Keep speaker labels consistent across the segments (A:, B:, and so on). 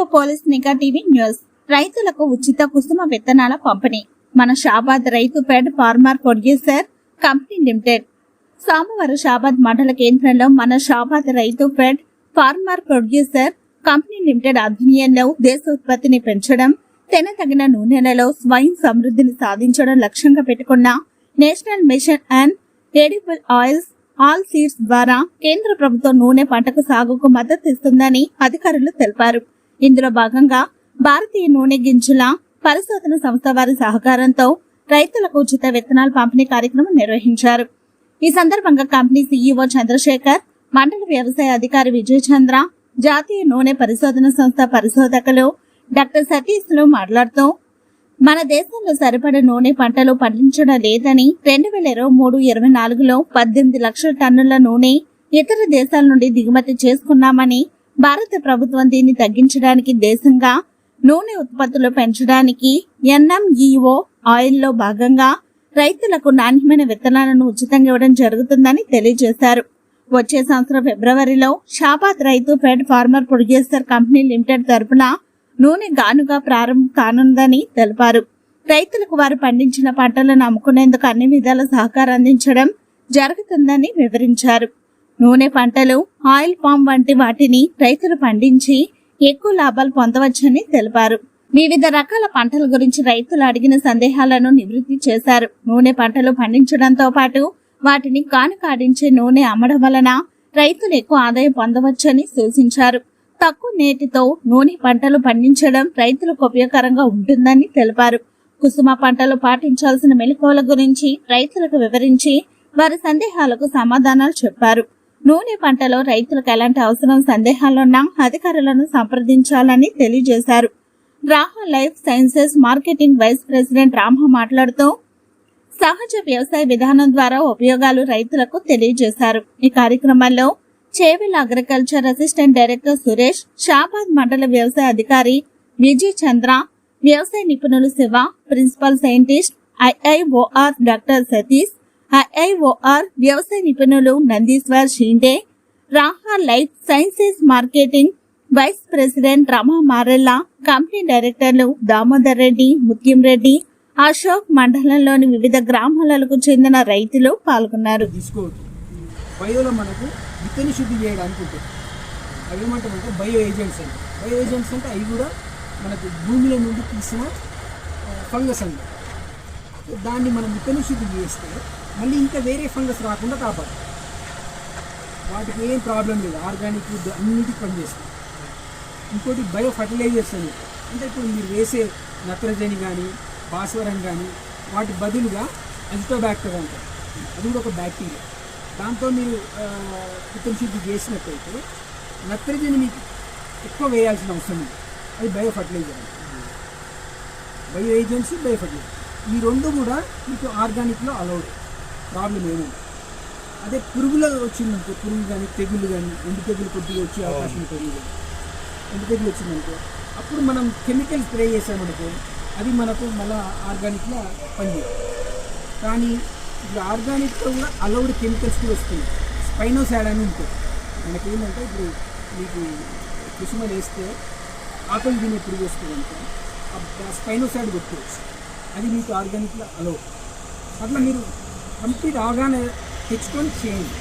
A: To police Nigha TV news. రైతులకు ఉచిత కుసుమ విత్తనాల పంపిణీ. మన షాబాద్ రైతు పెడ్ ఫార్మర్ ప్రొడ్యూసర్ కంపెనీ లిమిటెడ్. సోమవారం షాబాద్ మండల కేంద్రంలో మన షాబాద్ రైతు పెడ్ ఫార్మర్ ప్రొడ్యూసర్ కంపెనీ లిమిటెడ్ ఆధ్వర్యంలో దేశ ఉత్పత్తిని పెంచడం తినదగిన నూనెలలో స్వయం సమృద్ధిని సాధించడం లక్ష్యంగా పెట్టుకున్న national mission and edible oils oilseeds ద్వారా కేంద్ర ప్రభుత్వం నూనె పంటకు సాగుకు మద్దతు ఇస్తుందని అధికారులు తెలిపారు. ఇందులో భాగంగా భారతీయ నూనె గింజల పరిశోధన సంస్థ వారి సహకారంతో రైతులకు ఉచిత విత్తనాలు పంపిణీ కార్యక్రమం నిర్వహించారు. ఈ సందర్భంగా కంపెనీ సీఈఓ చంద్రశేఖర్ మండల వ్యవసాయ అధికారి విజయ్ చంద్ర జాతీయ నూనె పరిశోధన సంస్థ పరిశోధకులు డాక్టర్ సతీష్లు మాట్లాడుతూ మన దేశంలో సరిపడ నూనె పంటలు పండించడం లేదని రెండు వేల ఇరవై మూడు ఇరవై నాలుగులో పద్దెనిమిది లక్షల టన్నుల నూనె ఇతర దేశాల నుండి దిగుమతి చేసుకున్నామని భారత ప్రభుత్వం దీన్ని తగ్గించడానికి దేశంగా నూనె ఉత్పత్తులు పెంచడానికి ఎన్ఎంఈఓ ఆయిల్లో భాగంగా రైతులకు నాణ్యమైన విత్తనాలను ఉచితంగా ఇవ్వడం జరుగుతుందని తెలియజేశారు. వచ్చే సంవత్సరం ఫిబ్రవరిలో Shabad Raithu fed farmer producer company limited తరపున నూనె గానుగా ప్రారంభం కానుందని తెలిపారు. రైతులకు వారు పండించిన పంటలను అమ్ముకునేందుకు అన్ని విధాల సహకారం అందించడం జరుగుతుందని వివరించారు. నూనె పంటలు ఆయిల్ పామ్ వంటి వాటిని రైతులు పండించి ఎక్కువ లాభాలు పొందవచ్చని తెలిపారు. వివిధ రకాల పంటల గురించి రైతులు అడిగిన సందేహాలను నివృత్తి చేశారు. నూనె పంటలు పండించడంతో పాటు వాటిని కానుకాడించే నూనె అమ్మడం వలన రైతులు ఎక్కువ ఆదాయం పొందవచ్చని సూచించారు. తక్కువ నేటితో నూనె పంటలు పండించడం రైతులకు ఉపయోగకరంగా ఉంటుందని తెలిపారు. కుసుమ పంటలు పాటించాల్సిన మెలకువల గురించి రైతులకు వివరించి వారి సందేహాలకు సమాధానాలు చెప్పారు. నూనె పంటలో రైతులకు ఎలాంటి అవసరం సందేహాలున్నా అధికారులను సంప్రదించాలని తెలియజేశారు. Raha life sciences marketing vice president Rama మాట్లాడుతూ సహజ వ్యవసాయ విధానం ద్వారా ఉపయోగాలు రైతులకు తెలియజేశారు. ఈ కార్యక్రమంలో Chevella agriculture assistant director Suresh Shabad మండల వ్యవసాయ అధికారి విజయ్ చంద్ర వ్యవసాయ నిపుణులు Shiva principal scientist IIOR doctor Satish IIOR వ్యవసాయ నిపుణులు Nandeeshwar Shinde Raha life sciences marketing vice president Rama Marella company డైరెక్టర్లు దామోదర్ రెడ్డి ముత్యం రెడ్డి అశోక్ మండలంలోని వివిధ గ్రామాలకు చెందిన రైతులు పాల్గొన్నారు.
B: బయోలో మనకు శుద్ధి చేయడానికి ఉంటుంది. అవి బయో ఏజెంట్స్ బయో ఏజెంట్స్ అంటే అవి కూడా మనకు భూమిలో నుండి తీసిన ఫంగస్ అండి. దాన్ని మనం విత్తన శుద్ధి చేస్తే మళ్ళీ ఇంకా వేరే ఫంగస్ రాకుండా కాపాడు. వాటికి ఏం ప్రాబ్లం లేదు. ఆర్గానిక్ ఫుడ్ అన్నిటికీ పనిచేస్తుంది. ఇంకోటి బయో ఫర్టిలైజర్స్ అని. అంటే ఇప్పుడు మీరు వేసే నత్రజని కానీ భాస్వరం కానీ వాటి బదులుగా అజిటోబ్యాక్టర్ అంటారు. అది కూడా ఒక బ్యాక్టీరియా. దాంతో మీరు ఆ, విత్తన శుద్ధి చేసినట్టయితే నత్రజని మీకు ఎక్కువ వేయాల్సిన అవసరం ఉంది అది bio fertiliser bio agency bio fertiliser ఈ రెండు కూడా మీకు ఆర్గానిక్లో అలౌడ్. ప్రాబ్లం ఏముంది అదే పురుగులు వచ్చిందనుకో పురుగు కానీ తెగుళ్ళు కానీ ఎండు తెగులు కొద్దిగా వచ్చే అవకాశం ఉంటుంది. ఎండు తెగులు వచ్చిందనుకో అప్పుడు మనం కెమికల్ స్ప్రే చేసామనుకో అది మనకు మళ్ళీ ఆర్గానిక్లో పనిచేయదు. కానీ ఇప్పుడు ఆర్గానిక్లో కూడా అలౌడ్ కెమికల్స్ కూడా వస్తుంది స్పైనోసాడ్ అని ఉంటుంది. మనకి ఏంటంటే ఇప్పుడు మీకు కుసుమలు వేస్తే ఆకలి తినే పురుగు వస్తుంది అనుకో ఆ స్పైనోసాడ్ కొట్టుకోవచ్చు. అది మీకు ఆర్గానిక్లో అలౌడ్. అట్లా మీరు కంప్లీట్ అవగాహన తెచ్చుకొని చేయండి.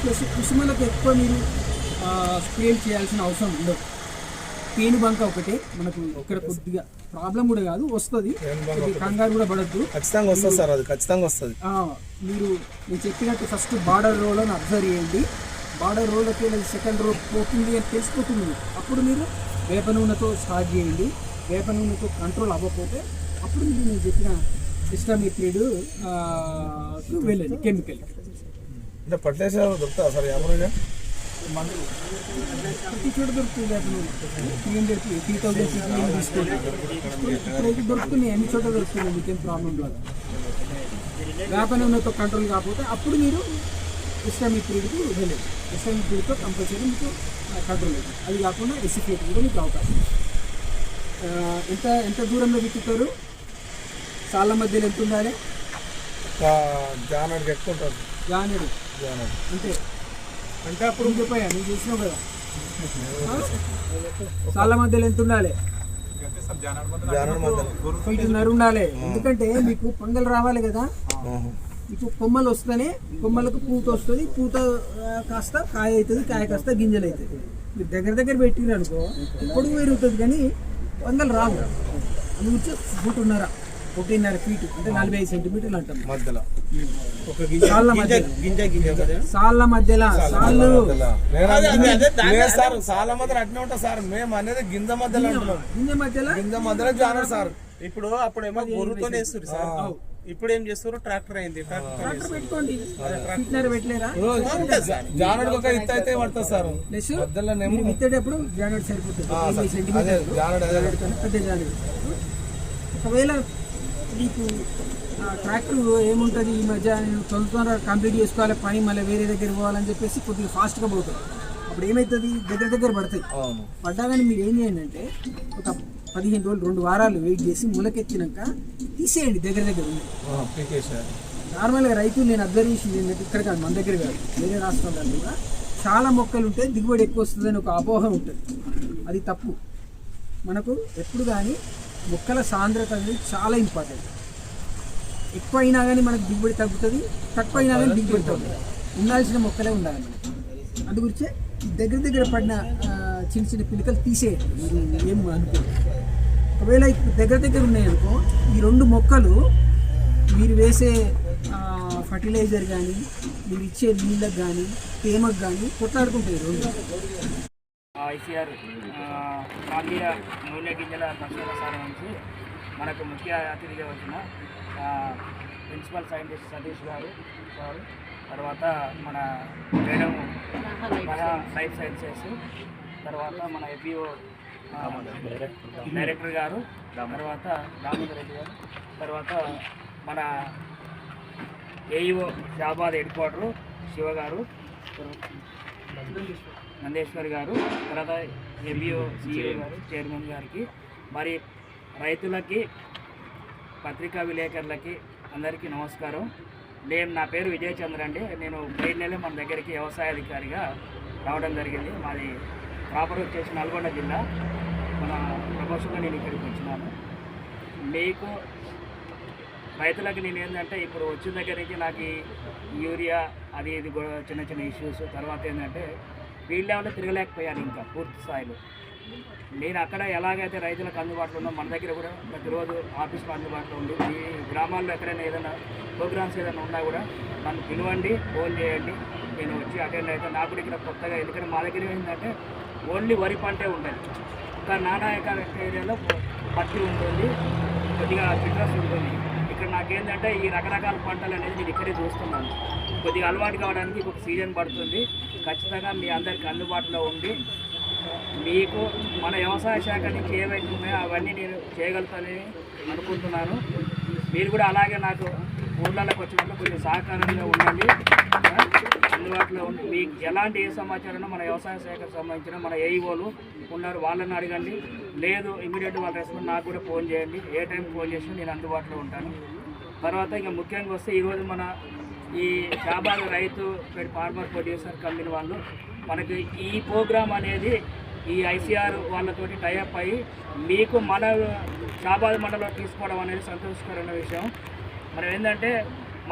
B: ప్లస్ కుసుమలకు ఎక్కువ మీరు స్ప్రేలు చేయాల్సిన అవసరం ఉండదు. పేను బంక ఒకటే మనకు ఇక్కడ కొద్దిగా ప్రాబ్లం కూడా కాదు వస్తుంది. కంగారు కూడా పడద్దు.
C: ఖచ్చితంగా వస్తుంది సార్ అది ఖచ్చితంగా వస్తుంది.
B: మీరు నేను చెప్పినట్టు ఫస్ట్ బార్డర్ రోలను అబ్జర్వ్ చేయండి. బార్డర్ రోలకి సెకండ్ రో పోతుంది అని తెలిసిపోతుంది. అప్పుడు మీరు వేప నూనెతో స్టార్ట్ చేయండి. వేప నూనెతో కంట్రోల్ అవ్వకపోతే అప్పుడు మీరు నేను చెప్పిన సిస్టమిత్రిడ్ వెళ్ళండి కెమికల్
C: అంటే ఫర్టిలైజర్ దొరుకుతా సార్ వ్యాపారంగా
B: ప్రతి చోట దొరుకుతుంది నూనె త్రీ తీసుకోండి ఇప్పుడైతే దొరుకుతున్నాయి అన్ని చోట దొరుకుతున్నాయి మీకేం ప్రాబ్లం వేప నూనెతో కంట్రోల్ కాకపోతే అప్పుడు మీరు ఇస్లామిత్రుడికి వెళ్ళండి ఇస్లామిత్రుడితో కంపల్సరీ మీకు కంట్రోల్ అవుతుంది అది కాకుండా ఎసిఫేట్ కూడా మీకు అవకాశం. ఎంత ఎంత దూరంలో విత్తుతారు సాళ్ళ మధ్యలో ఎంత ఉండాలి?
C: జానడికి ఎక్కువ ఉంటుంది.
B: జానేడు
C: జానడి
B: అంతే. అంటే అప్పుడు చెప్పాయా నువ్వు చేసినావు కదా. సాళ్ళ మధ్యలో ఎంత ఉండాలి? ఫీటున్నర ఉండాలి. ఎందుకంటే మీకు పొంగల్ రావాలి కదా. మీకు కొమ్మలు వస్తేనే కొమ్మలకు పూత వస్తుంది. పూత కాస్త కాయ అవుతుంది కాయ కాస్త గింజలు అవుతుంది. మీరు దగ్గర దగ్గర పెట్టిరు అనుకో పొడుగు పెరుగుతుంది కానీ పొంగల్ రావు. అందుకు ఫుటున్నర ఒకటిన్నర ఫీటు అంటే నలభై ఐదు సెంటీమీటర్లు అంటాం.
C: మధ్యలో.
B: ఒక గింజ సాళ్ళ మధ్యలో.
C: గింజ గింజ
B: సాళ్ళ మధ్యలో సాళ్ళు
C: సార్ చాలా మధ్యలో అట్నే ఉంటా సార్. మేము అనేది గింజ మధ్యలో
B: గింజ మధ్యలో
C: గింజ మధ్యలో జానర్ సార్.
D: ఇప్పుడు అప్పుడేమో గొర్రుతో వేస్తారు సార్. ఇప్పుడు ఏం చేస్తారు ట్రాక్టర్ అయింది. ట్రాక్టర్
B: పెట్టుకోండి. ఫీట్నర పెట్టలేరా?
C: జానర్ ఒక ఇత్త అయితే పడుతుంది సార్.
B: విత్తేటప్పుడు జానెట్ సరిపోతుంది ఒకవేళ మీకు ట్రాక్టర్ ఏముంటుంది ఈ మధ్య నేను తొందర కంప్లీట్ చేసుకోవాలి పని మళ్ళీ వేరే దగ్గర పోవాలని చెప్పేసి కొద్దిగా ఫాస్ట్గా పోతుంది అప్పుడు ఏమవుతుంది దగ్గర దగ్గర పడతాయి. పడ్డా కానీ మీరు ఏం చేయండి అంటే ఒక పదిహేను రోజులు రెండు వారాలు వెయిట్ చేసి మొలకెత్తినాక తీసేయండి దగ్గర దగ్గర నార్మల్గా రైతులు నేను అబ్జర్వ్ చేసింది ఏంటంటే ఇక్కడ కాదు మన దగ్గర కాదు వేరే రాష్ట్రాలలో కూడా చాలా మొక్కలు ఉంటే దిగుబడి ఎక్కువ వస్తుందని ఒక అపోహ ఉంటుంది. అది తప్పు. మనకు ఎప్పుడు కానీ మొక్కల సాంద్రత అనేది చాలా ఇంపార్టెంట్. ఎక్కువ అయినా కానీ మనకు దిగుబడి తగ్గుతుంది తక్కువ అయినా కానీ దిగుబడి తగ్గుతుంది. ఉండాల్సిన మొక్కలే ఉండాలి మనకి. అందు గురించే ఈ దగ్గర దగ్గర పడిన చిన్న చిన్న పిలికలు మీరు ఏం అనుకోండి ఒకవేళ దగ్గర దగ్గర ఉన్నాయనుకో ఈ రెండు మొక్కలు మీరు వేసే ఫర్టిలైజర్ కానీ మీరు ఇచ్చే నీళ్ళకి కానీ తేమకు కానీ కొట్లాడుకుంటాయి రెండు.
E: ఐసీఆర్ ప్రాంతీయ నూనె గింజల పరిశోధన సార్ నుంచి మనకు ముఖ్య అతిథిగా వచ్చిన ప్రిన్సిపల్ సైంటిస్ట్ సతీష్ గారు సార్. తర్వాత మన మేడం మన లైఫ్ సైన్సెస్ తర్వాత మన ఎపిఓ డైరెక్టర్ గారు తర్వాత దామోదర్ రెడ్డి గారు తర్వాత మన AEO Shabad head quarter Shiva గారు. నందేశ్వర్ గారు తర్వాత ఎంబీఓ సిఇఓ గారు చైర్మన్ గారికి మరి రైతులకి పత్రికా విలేకరులకి అందరికీ నమస్కారం. నేను నా పేరు విజయ్ చంద్ర అండి. నేను పోయిన నెల మన దగ్గరికి వ్యవసాయ అధికారిగా రావడం జరిగింది. మాది ప్రాపర్ వచ్చేసి నల్గొండ జిల్లా. మన ప్రమోషన్గా నేను ఇక్కడికి వచ్చినాను. మీకు రైతులకు నేను ఏంటంటే ఇప్పుడు వచ్చిన దగ్గర నుంచి నాకు యూరియా అది ఇది కూడా చిన్న చిన్న ఇష్యూస్. తర్వాత ఏంటంటే ఫీల్డ్ లెవెల్లో తిరగలేకపోయాను ఇంకా పూర్తి స్థాయిలో. నేను అక్కడ ఎలాగైతే రైతులకు అందుబాటులో ఉన్నా మన దగ్గర కూడా ప్రతిరోజు ఆఫీస్లో అందుబాటులో ఉండి ఈ గ్రామాల్లో ఎక్కడైనా ఏదైనా ప్రోగ్రామ్స్ ఏదైనా ఉన్నా కూడా నన్ను పిలవండి ఫోన్ చేయండి. నేను వచ్చి అటెండ్ అయితే నాకు కూడా ఇక్కడ కొత్తగా ఎందుకంటే మా దగ్గర ఏంటంటే ఓన్లీ వరి పంటే ఉండదు ఇంకా నానాయక ఏరియాలో పత్తి ఉంటుంది కొద్దిగా సిట్రస్ ఉంటుంది. ఇక్కడ నాకేంటంటే ఈ రకరకాల పంటలు అనేది నేను ఇక్కడే చూస్తున్నాను. కొద్దిగా అలవాటు కావడానికి ఒక సీజన్ పడుతుంది. ఖచ్చితంగా మీ అందరికి అందుబాటులో ఉండి మీకు మన వ్యవసాయ శాఖ నుంచి ఏవైతే ఉన్నాయో అవన్నీ నేను చేయగలుగుతానని అనుకుంటున్నాను. మీరు కూడా అలాగే నాకు ఊళ్ళలోకి వచ్చినప్పుడు కొంచెం సహకారంగా ఉండండి. అందుబాటులో ఉండి మీకు ఎలాంటి ఏ సమాచారం మన వ్యవసాయ శాఖకు సంబంధించిన మన ఏఈఓలు ఉన్నారు వాళ్ళని అడగండి. లేదు ఇమీడియట్ వాళ్ళ రెస్పాన్స్ నాకు కూడా ఫోన్ చేయండి. ఏ టైం ఫోన్ చేసినా నేను అందుబాటులో ఉంటాను. తర్వాత ఇంకా ముఖ్యంగా వస్తే ఈరోజు మన ఈ షాబాద్ రైతు ఫార్మర్ ప్రొడ్యూసర్ కంపెనీ వాళ్ళు మనకి ఈ ప్రోగ్రామ్ అనేది ఈ ఐసీఆర్ వాళ్ళతోటి టైఅప్ అయ్యి మీకు మన షాబాద్ మండలంలో తీసుకోవడం అనేది సంతోషకరమైన విషయం. మనం ఏంటంటే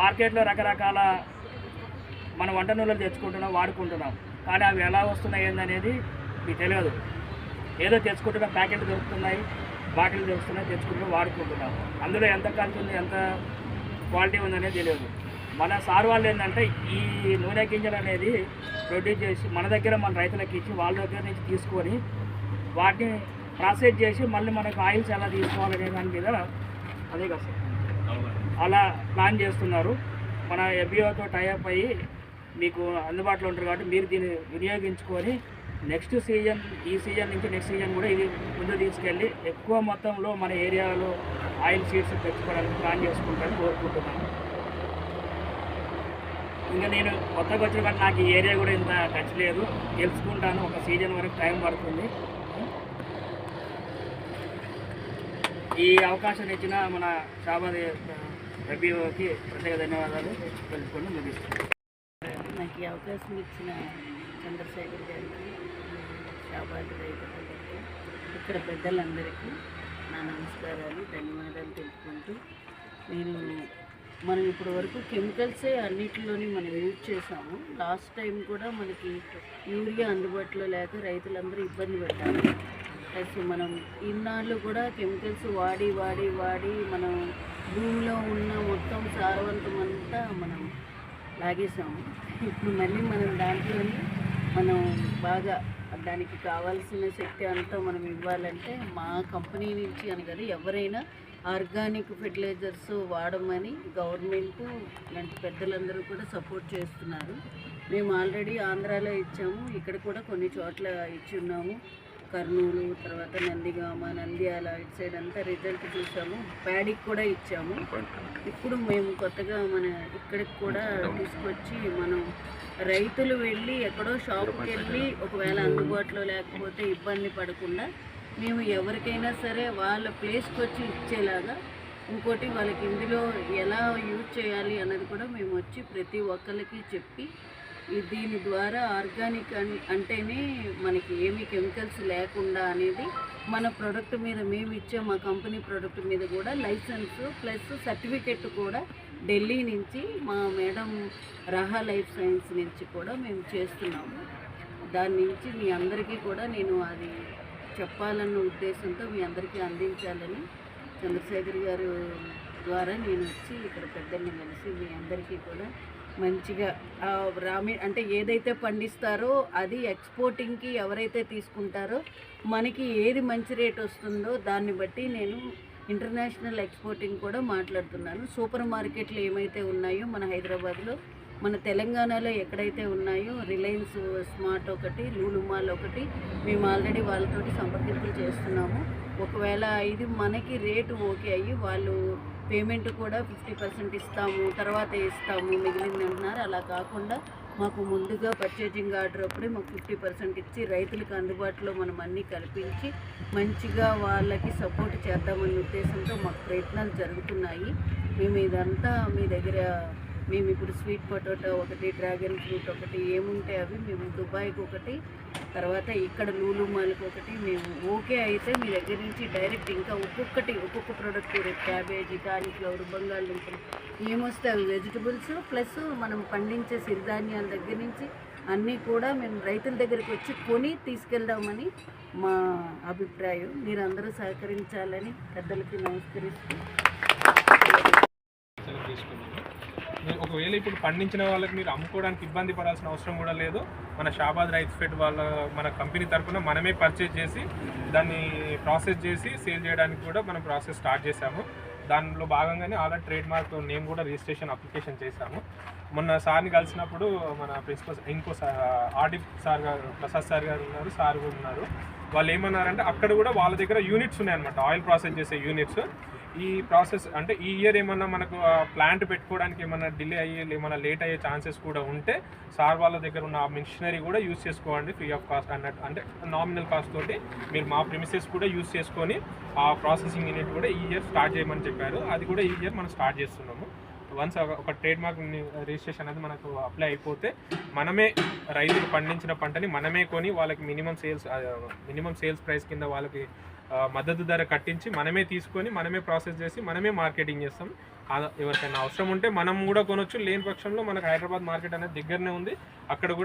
E: మార్కెట్లో రకరకాల మన వంట నూనెలు తెచ్చుకుంటున్నాం వాడుకుంటున్నాం. కానీ అవి ఎలా వస్తున్నాయి ఏందనేది మీకు తెలియదు. ఏదో తెచ్చుకుంటున్న ప్యాకెట్లు దొరుకుతున్నాయి బాటిల్ దొరుకుతున్నాయి తెచ్చుకుంటున్నాం వాడుకుంటున్నాం. అందులో ఎంత కలిసి ఉంది ఎంత క్వాలిటీ ఉందనేది తెలియదు. మన సార్ వాళ్ళు ఏంటంటే ఈ నూనె గింజలు అనేది ప్రొడ్యూస్ చేసి మన దగ్గర మన రైతులకు ఇచ్చి వాళ్ళ దగ్గర నుంచి తీసుకొని వాటిని ప్రాసెస్ చేసి మళ్ళీ మనకు ఆయిల్స్ ఎలా తీసుకోవాలనే దాని మీద అదే కదా అలా ప్లాన్ చేస్తున్నారు. మన ఎఫ్బిఓతో టైఅప్ అయ్యి మీకు అందుబాటులో ఉంటారు కాబట్టి మీరు దీన్ని వినియోగించుకొని నెక్స్ట్ సీజన్ ఈ సీజన్ నుంచి నెక్స్ట్ సీజన్ కూడా ఇది ముందు తీసుకెళ్ళి ఎక్కువ మొత్తంలో మన ఏరియాలో ఆయిల్ సీడ్స్ తెచ్చుకోవడానికి ప్లాన్ చేసుకుంటారని కోరుకుంటున్నాను. ఇంకా నేను కొత్తగా వచ్చిన కానీ నాకు ఈ ఏరియా కూడా ఇంత టచ్ లేదు. తెలుసుకుంటాను ఒక సీజన్ వరకు టైం పడుతుంది. ఈ అవకాశం ఇచ్చిన మన షాబాద్ రబీకి ప్రత్యేక ధన్యవాదాలు. తెలుసుకొని ముగిస్తాను
F: నాకు ఈ అవకాశం ఇచ్చిన చంద్రశేఖర్ గారికి షాబాద్ రైతులందరికీ ఇక్కడ పెద్దలందరికీ నా నమస్కారాలు ధన్యవాదాలు తెలుపుకుంటూ నేను మనం ఇప్పటి వరకు కెమికల్సే అన్నిటిలోని మనం యూజ్ చేసాము లాస్ట్ టైం కూడా మనకి యూరియా అందుబాటులో లేక రైతులందరూ ఇబ్బంది పడ్డారు. ప్లస్ మనం ఇన్నాళ్ళు కూడా కెమికల్స్ వాడి వాడి వాడి మనం భూమిలో ఉన్న మొత్తం సారవంతం అంతా మనం లాగేసాము ఇప్పుడు మళ్ళీ మనం దాంట్లోని మనం బాగా దానికి కావాల్సిన శక్తి అంతా మనం ఇవ్వాలంటే మా కంపెనీ నుంచి అని కదా ఎవరైనా ఆర్గానిక్ ఫెర్టిలైజర్స్ వాడమని గవర్నమెంట్ ఇలాంటి పెద్దలందరూ కూడా సపోర్ట్ చేస్తున్నారు. మేము ఆల్రెడీ ఆంధ్రాలో ఇచ్చాము. ఇక్కడ కూడా కొన్ని చోట్ల ఇచ్చి ఉన్నాము. కర్నూలు తర్వాత నందిగామ నంద్యాల ఇటు సైడ్ అంతా రిజల్ట్ చూసాము. ప్యాడీకి కూడా ఇచ్చాము. ఇప్పుడు మేము కొత్తగా మన ఇక్కడికి కూడా తీసుకొచ్చి మనం రైతులు వెళ్ళి ఎక్కడో షాప్కి వెళ్ళి ఒకవేళ అందుబాటులో లేకపోతే ఇబ్బంది పడకుండా మేము ఎవరికైనా సరే వాళ్ళ ప్లేస్కి వచ్చి ఇచ్చేలాగా ఇంకోటి వాళ్ళకి ఇందులో ఎలా యూజ్ చేయాలి అన్నది కూడా మేము వచ్చి ప్రతి ఒక్కరికి చెప్పి దీని ద్వారా ఆర్గానిక్ అంటేనే మనకి ఏమి కెమికల్స్ లేకుండా అనేది మన ప్రోడక్ట్ మీద మేము ఇచ్చే మా కంపెనీ ప్రోడక్ట్ మీద కూడా లైసెన్స్ ప్లస్ సర్టిఫికెట్ కూడా ఢిల్లీ నుంచి మా మేడం రహా లైఫ్ సైన్స్ నుంచి కూడా మేము చేస్తున్నాము. దాని నుంచి మీ అందరికీ కూడా నేను అది చెప్పాలన్న ఉద్దేశంతో మీ అందరికీ అందించాలని చంద్రశేఖర్ గారు ద్వారా నేను వచ్చి ఇక్కడ పెద్దల్ని కలిసి మీ అందరికీ కూడా మంచిగా రామి అంటే ఏదైతే పండిస్తారో అది ఎక్స్పోర్టింగ్కి ఎవరైతే తీసుకుంటారో మనకి ఏది మంచి రేట్ వస్తుందో దాన్ని బట్టి నేను ఇంటర్నేషనల్ ఎక్స్పోర్టింగ్ కూడా మాట్లాడుతున్నాను. సూపర్ మార్కెట్లు ఏమైతే ఉన్నాయో మన హైదరాబాద్లో మన తెలంగాణలో ఎక్కడైతే ఉన్నాయో రిలయన్స్ స్మార్ట్ ఒకటి లూలుమాల్ ఒకటి మేము ఆల్రెడీ వాళ్ళతోటి సంప్రదింపులు చేస్తున్నాము. ఒకవేళ ఇది మనకి రేటు ఓకే అయ్యి వాళ్ళు పేమెంట్ కూడా ఫిఫ్టీ పర్సెంట్ ఇస్తాము తర్వాత ఇస్తాము మిగిలింది అంటున్నారు అలా కాకుండా మాకు ముందుగా పర్చేజింగ్ ఆర్డర్ అప్పుడే మాకు ఫిఫ్టీ పర్సెంట్ ఇచ్చి రైతులకు అందుబాటులో మనం అన్నీ కల్పించి మంచిగా వాళ్ళకి సపోర్ట్ చేద్దామనే ఉద్దేశంతో మాకు ప్రయత్నాలు జరుగుతున్నాయి. మేము ఇదంతా మీ దగ్గర మేము ఇప్పుడు స్వీట్ పొటాటో ఒకటి డ్రాగన్ ఫ్రూట్ ఒకటి ఏముంటే అవి మేము దుబాయ్కి ఒకటి తర్వాత ఇక్కడ లూలు మాల్కి ఒకటి మేము ఓకే అయితే మీ దగ్గర నుంచి డైరెక్ట్ ఇంకా ఒక్కొక్కటి ఒక్కొక్క ప్రోడక్ట్ రేపు క్యాబేజీ కాలీఫ్లవర్ బంగాళదుంపలు ఏమొస్తే అవి వెజిటబుల్స్ ప్లస్ మనం పండించే సిరిధాన్యాల దగ్గర నుంచి అన్నీ కూడా మేము రైతుల దగ్గరికి వచ్చి కొని తీసుకెళ్దామని మా అభిప్రాయం. మీరందరూ సహకరించాలని పెద్దలకి నమస్కరిస్తూ.
G: ఒకవేళ ఇప్పుడు పండించిన వాళ్ళకి మీరు అమ్ముకోవడానికి ఇబ్బంది పడాల్సిన అవసరం కూడా లేదు. మన షాబాద్ రైస్ ఫెడ్ వాళ్ళ మన కంపెనీ తరఫున మనమే పర్చేజ్ చేసి దాన్ని ప్రాసెస్ చేసి సేల్ చేయడానికి కూడా మనం ప్రాసెస్ స్టార్ట్ చేశాము. దానిలో భాగంగానే ఆల్రెడీ ట్రేడ్ మార్క్ నేమ్ కూడా రిజిస్ట్రేషన్ అప్లికేషన్ చేశాము. మొన్న సార్ని కలిసినప్పుడు మన ప్రిన్సిపల్ ఇంకో సార్ ఆర్డి సార్ గారు ప్రసాద్ సార్ గారు ఉన్నారు సార్ కూడా ఉన్నారు. వాళ్ళు ఏమన్నారంటే అక్కడ కూడా వాళ్ళ దగ్గర యూనిట్స్ ఉన్నాయన్నమాట. ఆయిల్ ప్రాసెస్ చేసే యూనిట్స్. ఈ ప్రాసెస్ అంటే ఈ ఇయర్ ఏమన్నా మనకు ప్లాంట్ పెట్టుకోవడానికి ఏమన్నా డిలే అయ్యే ఏమన్నా లేట్ అయ్యే ఛాన్సెస్ కూడా ఉంటే సార్ వాళ్ళ దగ్గర ఉన్న మిషనరీ కూడా యూస్ చేసుకోండి ఫ్రీ ఆఫ్ కాస్ట్ అన్నట్టు. అంటే నామినల్ కాస్ట్ తోటి మీరు మా ప్రిమిసెస్ కూడా యూస్ చేసుకొని ఆ ప్రాసెసింగ్ యూనిట్ కూడా ఈ ఇయర్ స్టార్ట్ చేయమని చెప్పారు. అది కూడా ఈ ఇయర్ మనం స్టార్ట్ చేస్తున్నాము. వన్స్ ఒక ట్రేడ్ మార్క్ రిజిస్ట్రేషన్ అనేది మనకు అప్లై అయిపోతే మనమే రైతులు పండించిన పంటని మనమే కొని వాళ్ళకి minimum sales minimum sales price కింద వాళ్ళకి మద్దతు ధర కట్టించి మనమే తీసుకొని మనమే ప్రాసెస్ చేసి మనమే మార్కెటింగ్ చేస్తాం. ఎవరికైనా అవసరం ఉంటే మనం కూడా కొనొచ్చు. లేని పక్షంలో మనకు హైదరాబాద్ మార్కెట్ అనేది దగ్గరనే ఉంది. అక్కడ కూడా